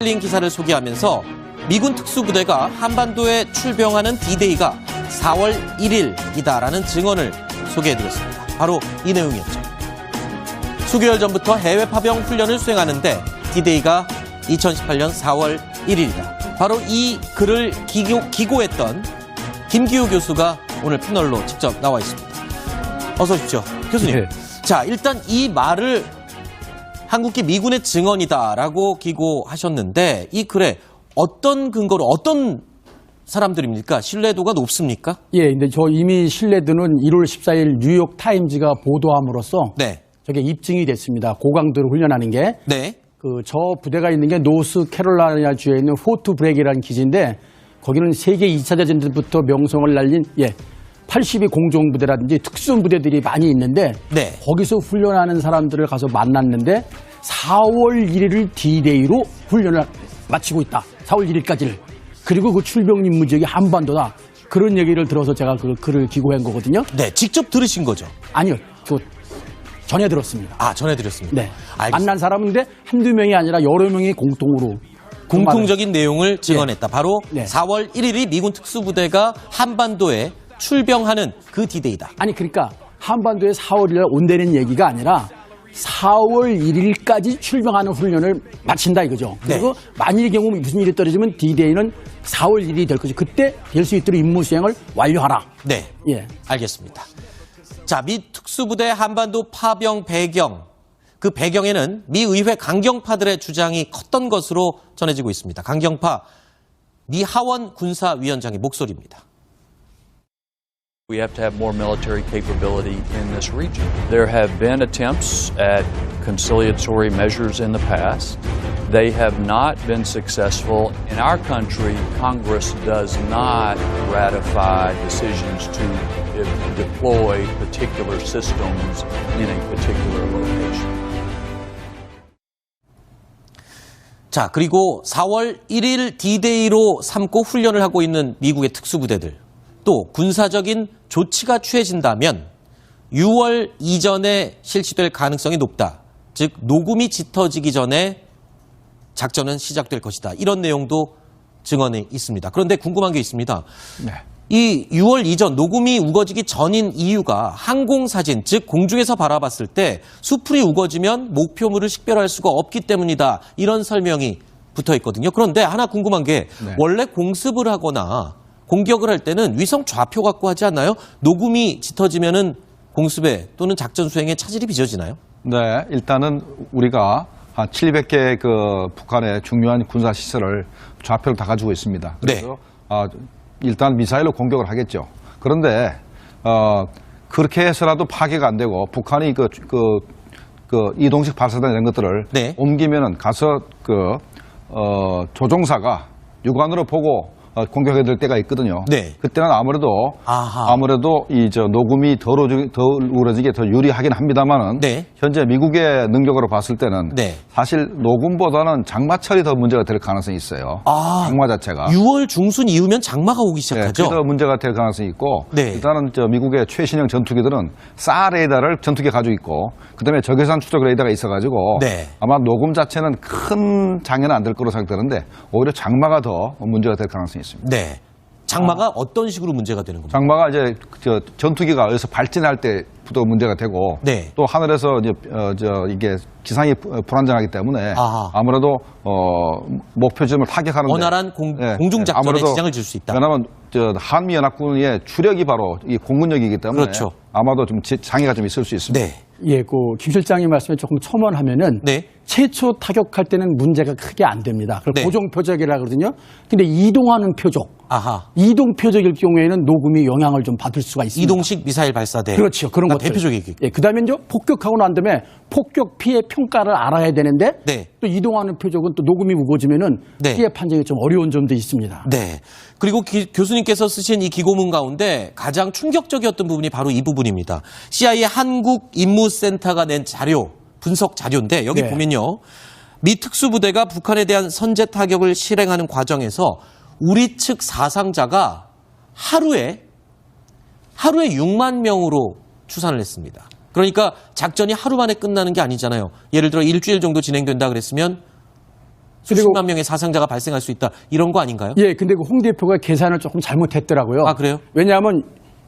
링 기사를 소개하면서 미군 특수부대가 한반도에 출병하는 D-Day가 4월 1일이다라는 증언을 소개해드렸습니다. 바로 이 내용이었죠. 수개월 전부터 해외 파병 훈련을 수행하는데 D-Day가 2018년 4월 1일이다. 바로 이 글을 기고, 기고했던 김기우 교수가 오늘 패널로 직접 나와 있습니다. 어서 오십시오. 교수님. 네. 자, 일단 이 말을 한국기 미군의 증언이다라고 기고하셨는데 이 글에 어떤 근거로 어떤 사람들입니까? 신뢰도가 높습니까? 예, 근데 저 이미 신뢰도는 1월 14일 뉴욕 타임즈가 보도함으로써 네. 저게 입증이 됐습니다. 고강도로 훈련하는 게. 네. 그 저 부대가 있는 게 노스 캐롤라이나 주에 있는 포트 브렉이라는 기지인데 거기는 세계 2차 대전 때부터 명성을 날린 예. 82 공종부대라든지 특수부대들이 많이 있는데 네. 거기서 훈련하는 사람들을 가서 만났는데 4월 1일을 D-Day로 훈련을 마치고 있다. 4월 1일까지를. 그리고 그 출병 임무 지역이 한반도다. 그런 얘기를 들어서 제가 그 글을 기고한 거거든요. 네. 직접 들으신 거죠? 아니요. 그 전해 들었습니다. 아, 전해 드렸습니다. 네. 알겠습니다. 만난 사람인데 한두 명이 아니라 여러 명이 공통으로 공통적인 내용을 증언했다. 바로 네. 4월 1일이 미군 특수부대가 한반도에 출병하는 그 D-Day다. 아니 그러니까 한반도에 4월 1일 온다는 얘기가 아니라 4월 1일까지 출병하는 훈련을 마친다 이거죠. 네. 그리고 만일의 경우 무슨 일이 떨어지면 D-Day는 4월 1일이 될 거죠. 그때 될 수 있도록 임무 수행을 완료하라. 네. 예. 알겠습니다. 자, 미 특수부대 한반도 파병 배경. 그 배경에는 미 의회 강경파들의 주장이 컸던 것으로 전해지고 있습니다. 강경파 미 하원 군사위원장의 목소리입니다. We have to have more military capability in this region. There have been attempts at conciliatory measures in the past. They have not been successful. In our country, Congress does not ratify decisions to de- deploy particular systems in a particular location. 자, 그리고 4월 1일 D-Day로 삼고 훈련을 하고 있는 미국의 특수부대들. 또 군사적인 조치가 취해진다면 6월 이전에 실시될 가능성이 높다. 즉, 녹음이 짙어지기 전에 작전은 시작될 것이다. 이런 내용도 증언에 있습니다. 그런데 궁금한 게 있습니다. 네. 이 6월 이전 녹음이 우거지기 전인 이유가 항공 사진 즉 공중에서 바라봤을 때 수풀이 우거지면 목표물을 식별할 수가 없기 때문이다 이런 설명이 붙어 있거든요. 그런데 하나 궁금한 게 네. 원래 공습을 하거나 공격을 할 때는 위성 좌표 갖고 하지 않나요? 녹음이 짙어지면은 공습에 또는 작전 수행에 차질이 빚어지나요? 네, 일단은 우리가 한 700개 그 북한의 중요한 군사 시설을 좌표를 다 가지고 있습니다. 네. 그래서 아, 일단 미사일로 공격을 하겠죠. 그런데 어, 그렇게 해서라도 파괴가 안 되고 북한이 그, 그, 그 이동식 발사단 이런 것들을 네. 옮기면은 가서 그 어, 조종사가 육안으로 보고 어, 공격해야 될 때가 있거든요. 네. 그때는 아무래도 아하. 아무래도 이 저 녹음이 덜, 우러지- 덜 우러지게 더 유리하긴 합니다만은 네. 현재 미국의 능력으로 봤을 때는 네. 사실 녹음보다는 장마철이 더 문제가 될 가능성이 있어요. 아, 장마 자체가. 6월 중순 이후면 장마가 오기 네, 시작하죠. 그게 더 문제가 될 가능성이 있고 네. 일단은 저 미국의 최신형 전투기들은 사 레이더를 전투기에 가지고 있고 그다음에 적외선 추적 레이더가 있어가지고 네. 아마 녹음 자체는 큰 장애는 안 될 거로 생각되는데 오히려 장마가 더 문제가 될 가능성이 있습니다. 네. 장마가 어 떤 식으로 문제가 되는 겁니까? 장마가 이제 저 전투기가 여기서 발진할 때부터 문제가 되고 네. 또 하늘에서 이제 어, 저 이게 기상이 부- 불안정하기 때문에 아하. 아무래도 어 목표 지점을 타격하는 원활한 공- 공중 작전에 지장을 줄 수 있다. 왜냐하면 저 한미 연합군의 주력이 바로 이 공군력이기 때문에 그렇죠. 아마도 좀 지- 장애가 좀 있을 수 있습니다. 네. 예, 그김 실장님 말씀에 조금 첨언하면은 네. 최초 타격할 때는 문제가 크게 안 됩니다. 그걸 네. 고정 표적이라 그러거든요. 근데 이동하는 표적, 아하. 이동 표적일 경우에는 녹음이 영향을 좀 받을 수가 있습니다. 이동식 미사일 발사대. 그렇죠. 그런 아, 것들. 대표적이겠 예, 그다음에 이제 폭격하고 난 다음에 폭격 피해 평가를 알아야 되는데 네. 또 이동하는 표적은 또 녹음이 무거워지면은 네. 피해 판정이 좀 어려운 점도 있습니다. 네. 그리고 기- 교수님께서 쓰신 이 기고문 가운데 가장 충격적이었던 부분이 바로 이 부분 입니다. CIA 한국 임무센터가 낸 자료, 분석 자료인데 여기 네. 보면요. 미 특수부대가 북한에 대한 선제 타격을 실행하는 과정에서 우리 측 사상자가 하루에 하루에 6만 명으로 추산을 했습니다. 그러니까 작전이 하루 만에 끝나는 게 아니잖아요. 예를 들어 일주일 정도 진행된다 그랬으면 수십만 명의 사상자가 발생할 수 있다. 이런 거 아닌가요? 예, 근데 그 홍 대표가 계산을 조금 잘못했더라고요. 아, 그래요? 왜냐하면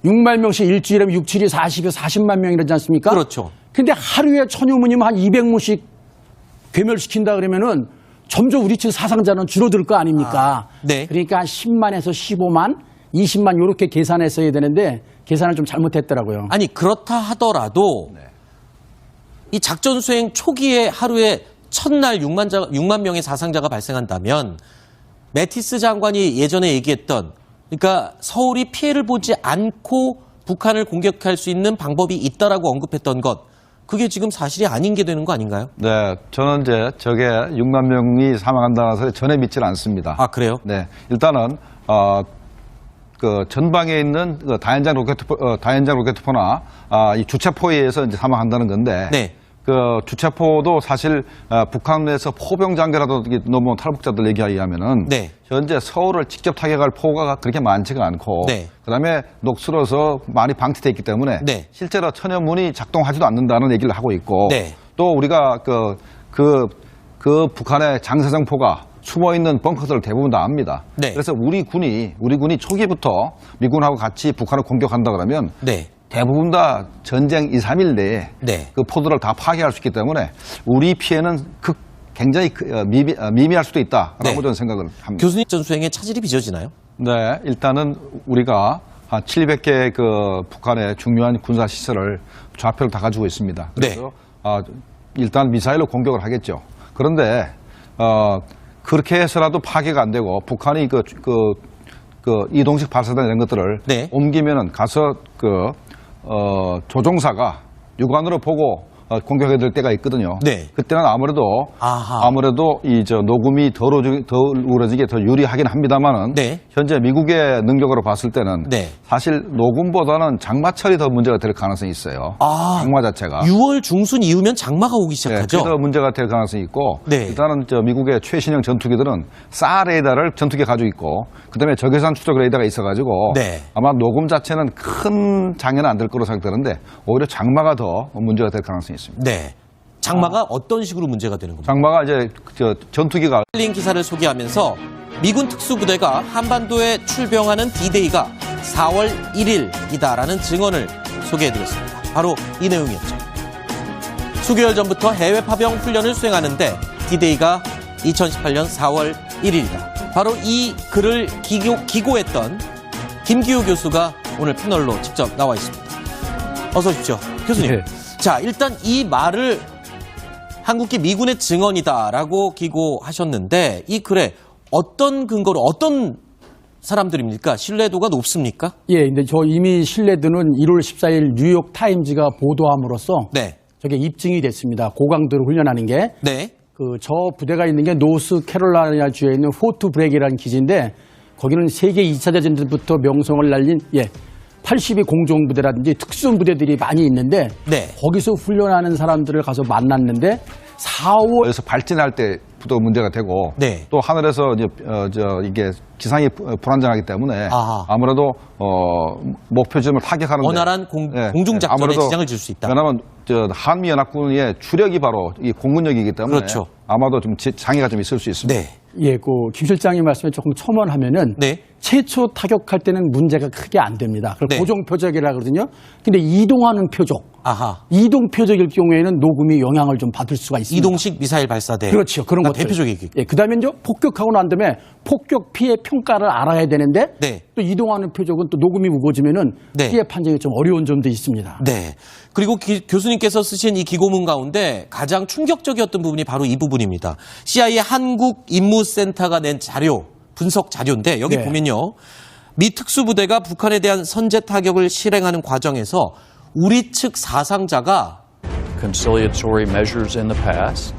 6만 명씩 일주일에 6, 7이 40에 40만 명이라지 않습니까? 그렇죠. 근데 하루에 천여문이면 한 200무씩 괴멸시킨다 그러면은 점점 우리 층 사상자는 줄어들 거 아닙니까? 네. 그러니까 10만에서 15만, 20만 이렇게 계산했어야 되는데 계산을 좀 잘못했더라고요. 아니 그렇다 하더라도 이 작전 수행 초기에 하루에 첫날 6만, 자, 6만 명의 사상자가 발생한다면 매티스 장관이 예전에 얘기했던 그러니까 서울이 피해를 보지 않고 북한을 공격할 수 있는 방법이 있다라고 언급했던 것 그게 지금 사실이 아닌 게 되는 거 아닌가요? 네, 저는 이제 저게 6만 명이 사망한다는 소리 전혀 믿질 않습니다. 아 그래요? 네, 일단은 어, 그 전방에 있는 그 다연장 로켓 어, 다연장 로켓포나 아, 이 주체포에 의해서 이제 사망한다는 건데 네. 그 주체포도 사실 어, 북한에서 포병 장교라도 이게 넘어온 탈북자들 얘기에 의하면은 네. 현재 서울을 직접 타격할 포가 그렇게 많지가 않고 네. 그다음에 녹슬어서 많이 방치돼 있기 때문에 네. 실제로 천연문이 작동하지도 않는다는 얘기를 하고 있고 네. 또 우리가 그, 그, 그 북한의 장사정 포가 숨어 있는 벙커들을 대부분 다 압니다. 네. 그래서 우리 군이 우리 군이 초기부터 미군하고 같이 북한을 공격한다 그러면 네. 대부분 다 전쟁 2, 3일 내에 네. 그 포들을 다 파괴할 수 있기 때문에 우리 피해는 극 굉장히 그, 어, 미미, 어, 미미할 수도 있다라고 네. 저는 생각을 합니다. 교수님 전 수행에 차질이 빚어지나요? 네, 일단은 우리가 한 700개 그 북한의 중요한 군사 시설을 좌표를 다 가지고 있습니다. 그래서 네. 아, 일단 미사일로 공격을 하겠죠. 그런데 어, 그렇게 해서라도 파괴가 안 되고 북한이 그, 그, 그 이동식 발사단 이런 것들을 네. 옮기면은 가서 그 어, 조종사가 육안으로 보고 어, 공격해야 될 때가 있거든요. 네. 그때는 아무래도 아하. 아무래도 이 저 녹음이 덜, 우러지- 덜 우러지게 더 유리하긴 합니다만은 네. 현재 미국의 능력으로 봤을 때는 네. 사실 녹음보다는 장마철이 더 문제가 될 가능성이 있어요. 아. 장마 자체가. 6월 중순 이후면 장마가 오기 네, 시작하죠. 그게 더 문제가 될 가능성이 있고 네. 일단은 저 미국의 최신형 전투기들은 사 레이더를 전투기에 가지고 있고 그다음에 적외선 추적 레이더가 있어가지고 네. 아마 녹음 자체는 큰 장애는 안 될 거로 생각되는데 오히려 장마가 더 문제가 될 가능성이 있습니다. 네. 장마가 어떤 식으로 문제가 되는 겁니까? 장마가 이제 저 전투기가 린 기사를 소개하면서 미군 특수부대가 한반도에 출병하는 D-Day가 4월 1일이다라는 증언을 소개해드렸습니다. 바로 이 내용이었죠. 수개월 전부터 해외 파병 훈련을 수행하는데 D-Day가 2018년 4월 1일이다. 바로 이 글을 기고, 기고했던 김기호 교수가 오늘 패널로 직접 나와 있습니다. 어서 오십시오. 교수님. 네. 자, 일단 이 말을 한국기 미군의 증언이다라고 기고하셨는데 이 글에 어떤 근거로 어떤 사람들입니까? 신뢰도가 높습니까? 예, 근데 저 이미 신뢰도는 1월 14일 뉴욕 타임즈가 보도함으로써 네. 저게 입증이 됐습니다. 고강도로 훈련하는 게. 네. 그 저 부대가 있는 게 노스 캐롤라이나 주에 있는 포트 브렉이라는 기지인데 거기는 세계 2차 대전 때부터 명성을 날린 예. 82 공종부대라든지 특수부대들이 많이 있는데 네. 거기서 훈련하는 사람들을 가서 만났는데 4월 에서 발진할 때부터 문제가 되고 네. 또 하늘에서 이제 어, 저 이게 기상이 부- 불안정하기 때문에 아하. 아무래도 어 목표 지점을 타격하는 원활한 공- 공중작전에 지장을 줄 수 있다. 왜냐하면 저 한미 연합군의 주력이 바로 이 공군력이기 때문에 그렇죠. 아마도 좀 지- 장애가 좀 있을 수 있습니다. 네. 예, 그 김 실장님 말씀에 조금 첨언하면은 네. 최초 타격할 때는 문제가 크게 안 됩니다. 그걸 네. 고정 표적이라 그러거든요. 근데 이동하는 표적, 아하. 이동 표적일 경우에는 녹음이 영향을 좀 받을 수가 있습니다. 이동식 미사일 발사대. 그렇죠. 그런 아, 것들. 대표적이기. 예, 그다음에 이제 폭격하고 난 다음에 폭격 피해 평가를 알아야 되는데 네. 또 이동하는 표적은 또 녹음이 무거워지면은 네. 피해 판정이 좀 어려운 점도 있습니다. 네. 그리고 기- 교수님께서 쓰신 이 기고문 가운데 가장 충격적이었던 부분이 바로 이 부분입니다. CIA 한국 임무센터가 낸 자료, 분석 자료인데 여기 네. 보면요. 미 특수부대가 북한에 대한 선제 타격을 실행하는 과정에서 우리 측 사상자가 conciliatory measures in the past.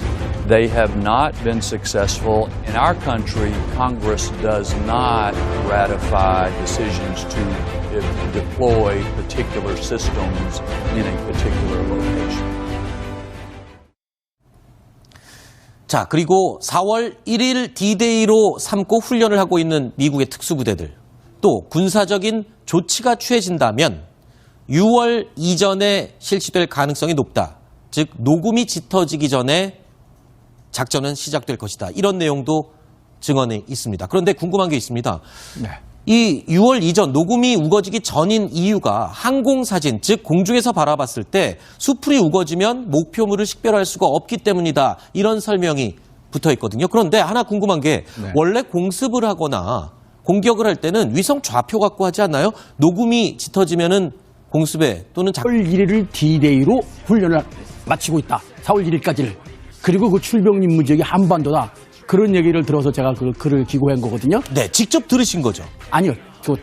They have not been successful. In our country, Congress does not ratify decisions to de- deploy particular systems in a particular location. 자, 그리고 4월 1일 D-Day로 삼고 훈련을 하고 있는 미국의 특수부대들. 또 군사적인 조치가 취해진다면 6월 이전에 실시될 가능성이 높다. 즉, 녹음이 짙어지기 전에 작전은 시작될 것이다. 이런 내용도 증언에 있습니다. 그런데 궁금한 게 있습니다. 네. 이 6월 이전 녹음이 우거지기 전인 이유가 항공 사진, 즉 공중에서 바라봤을 때 수풀이 우거지면 목표물을 식별할 수가 없기 때문이다. 이런 설명이 붙어 있거든요. 그런데 하나 궁금한 게 네. 원래 공습을 하거나 공격을 할 때는 위성 좌표 갖고 하지 않나요? 녹음이 짙어지면은 공습에 또는 작 4월 1일을 D-Day로 훈련을 마치고 있다. 4월 1일까지를. 그리고 그 출병 임무 지역이 한반도다. 그런 얘기를 들어서 제가 그 글을 기고한 거거든요. 네, 직접 들으신 거죠. 아니요. 그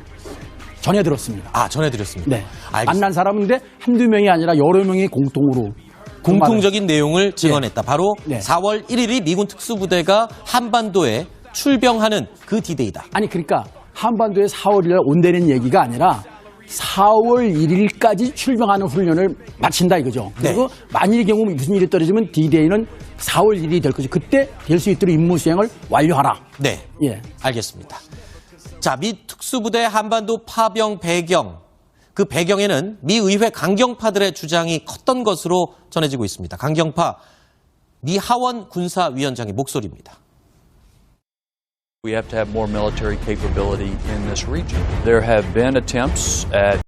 전해 들었습니다. 아, 전해 드렸습니다. 네. 알겠습니다. 만난 사람인데 한두 명이 아니라 여러 명이 공통으로 공통적인 내용을 증언했다. 바로 네. 4월 1일이 미군 특수부대가 한반도에 출병하는 그 디데이다. 아니 그러니까 한반도에 4월 1일 온다는 얘기가 아니라 4월 1일까지 출병하는 훈련을 마친다 이거죠. 네. 그리고 만일 경우 무슨 일이 떨어지면 D-Day는 4월 1일이 될 것이 그때 될 수 있도록 임무 수행을 완료하라. 네. 예. 알겠습니다. 자, 미 특수부대 한반도 파병 배경. 그 배경에는 미 의회 강경파들의 주장이 컸던 것으로 전해지고 있습니다. 강경파 미 하원 군사위원장의 목소리입니다. We have to have more military capability in this region. There have been attempts at